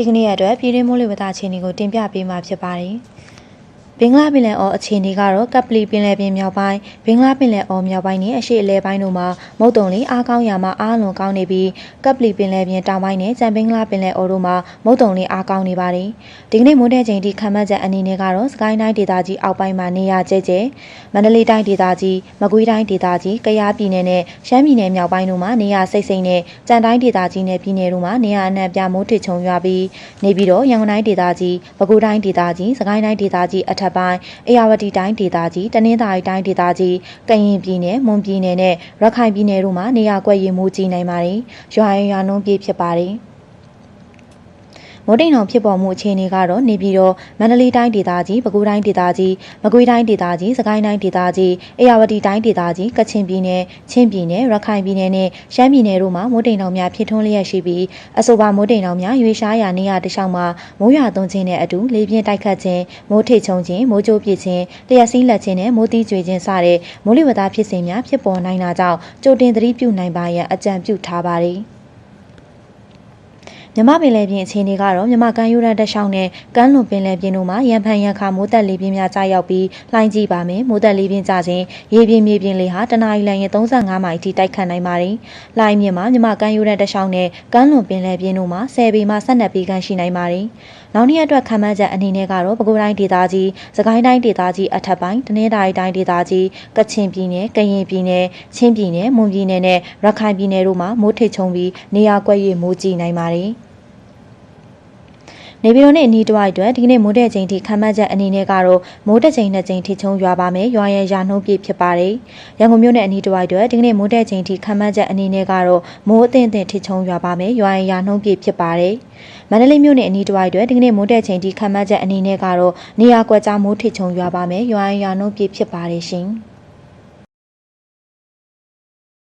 ဒီကနေ့ရက်အတွက်ပြည်တွင်းမိုးလေဝသအခြေအနေကိုတင်ပြပေးမှာဖြစ်ပါတယ်။ ဘင်္ဂလားပင်လယ်အော်အခြေအနေကတော့ကပ်ပလီပင်လယ်ပြင်မြောက်ပိုင်းဘင်္ဂလားပင်လယ်အော်မြောက်ပိုင်းနဲ့အရှေ့အလယ်ပိုင်းတို့မှာမုတ်တုံလေးအားကောင်းရာမှာအားလွန်ကောင်းနေပြီးကပ်ပလီပင်လယ်ပြင်တောင်ပိုင်းနဲ့ကြံဘင်္ဂလားပင်လယ်အော်တို့မှာမုတ်တုံလေးအားကောင်းနေပါတယ်။ဒီကနေ့မိုးတဲ့ချိန်ထိခံမှတ်ချက်အနေနဲ့ကတော့စကိုင်းတိုင်းဒေသကြီးအောက်ပိုင်းမှာနေရာကျဲကျဲမန္တလေးတိုင်းဒေသကြီးမကွေးတိုင်းဒေသကြီးကယားပြည်နယ်နဲ့ရှမ်းပြည်နယ်မြောက်ပိုင်းတို့မှာနေရာစိတ်စိတ်နဲ့ကြံတိုင်းဒေသကြီးနဲ့ပြည်နယ်တို့မှာနေရာအနှံ့ပြမိုးထစ်ချုံရွာပြီးနေပြီးတော့ရန်ကုန်တိုင်းဒေသကြီးပဲခူးတိုင်းဒေသကြီးစကိုင်းတိုင်းဒေသကြီးအထက်ပိုင်းအေရဝတီတိုင်းဒေသကြီးတနင်္သာရီတိုင်းဒေသကြီးကရင်ပြည်နယ်မွန်ပြည်နယ်နဲ့ရခိုင်ပြည်နယ်တို့မှာနေရာကွက်ရီမိုးကြီးနိုင်ပါတယ်ရွာရင်ရွာနှုန်းပြည့်ဖြစ်ပါတယ် မိုးတိမ်တောင်ဖြစ်ပေါ်မှုအခြေအနေကတော့နေပြည်တော်မန္တလေးတိုင်းဒေသကြီးပဲခူးတိုင်းဒေသကြီးမကွေးတိုင်းဒေသကြီးစကိုင်းတိုင်းဒေသကြီးအေရဝတီတိုင်းဒေသကြီးကချင်ပြည်နယ်ချင်းပြည်နယ်ရခိုင်ပြည်နယ်နဲ့ရှမ်းပြည်နယ်တို့မှာမိုးတိမ်တောင်များဖြစ်ထွန်းလျက်ရှိပြီးအဆိုပါမိုးတိမ်တောင်များရွေရှားရာနေရာတစ်လျှောက်မှာမိုးရွာသွန်းခြင်းနဲ့အတူလေပြင်းတိုက်ခတ်ခြင်းမိုးထိတ်ချုံခြင်းမိုးကြိုးပစ်ခြင်းလျှက်စီးလက်ခြင်းနဲ့မိုးတီးကြွေခြင်းစတဲ့မိုးလေဝသဖြစ်စဉ်များဖြစ်ပေါ်နိုင်တာကြောင့်ကြိုတင်သတိပြုနိုင်ပါရန်အကြံပြုထားပါတယ်။ မြမပင်လယ်ပြင်အခြေအနေကတော့မြမကမ်းရိုးတန်းတက်လျှောက်နဲ့ကမ်းလွန်ပင်လယ်ပြင်တို့မှာရံဖန်ရံခါမိုးတက်လေပြင်းများကြာရောက်ပြီးလှိုင်းကြီးပါမယ်မိုးတက်လေပြင်းကြခြင်းရေပြင်းမြေပြင်းလေဟာတနအီလရင်35မိုင်အထိတိုက်ခတ်နိုင်ပါတယ်လှိုင်းမြင့်မှာမြမကမ်းရိုးတန်းတက်လျှောက်နဲ့ကမ်းလွန်ပင်လယ်ပြင်တို့မှာ10ပေမှ12ပေခန့်ရှိနိုင်ပါတယ်နောက်နေ့အတွက်ခံမှန်းချက်အနေနဲ့ကတော့ပဲခူးတိုင်းဒေသကြီးစကိုင်းတိုင်းဒေသကြီးအထက်ပိုင်းတနင်္သာရီတိုင်းဒေသကြီးကချင်ပြည်နယ်ကရင်ပြည်နယ်ချင်းပြည်နယ်မွန်ပြည်နယ်နဲ့ရခိုင်ပြည်နယ်တို့မှာမိုးထစ်ချုံပြီးနေရာကွက်၍မိုးကြီးနိုင်ပါတယ် နေပြည်တော်နဲ့အနီးတစ်ဝိုက်အတွက်ဒီကနေ့မိုးတဲ့ချိန်ထိခံမှတ်ချက်အနေနဲ့ကတော့မိုးတဲ့ချိန်နှစ်ချိန်ထိချုံရွာပါမယ်ရွာရဲရာနှုန်းပြည့်ဖြစ်ပါတယ်။ရန်ကုန်မြို့နဲ့အနီးတစ်ဝိုက်အတွက်ဒီကနေ့မိုးတဲ့ချိန်ထိခံမှတ်ချက်အနေနဲ့ကတော့မိုးအသင့်အသင့်ထိချုံရွာပါမယ်ရွာရဲရာနှုန်းပြည့်ဖြစ်ပါတယ်။မန္တလေးမြို့နယ်အနီးတစ်ဝိုက်အတွက်ဒီကနေ့မိုးတဲ့ချိန်ထိခံမှတ်ချက်အနေနဲ့ကတော့နေရာကွက်ကြားမိုးထိချုံရွာပါမယ်ရွာရဲရာနှုန်းပြည့်ဖြစ်ပါတယ်ရှင်။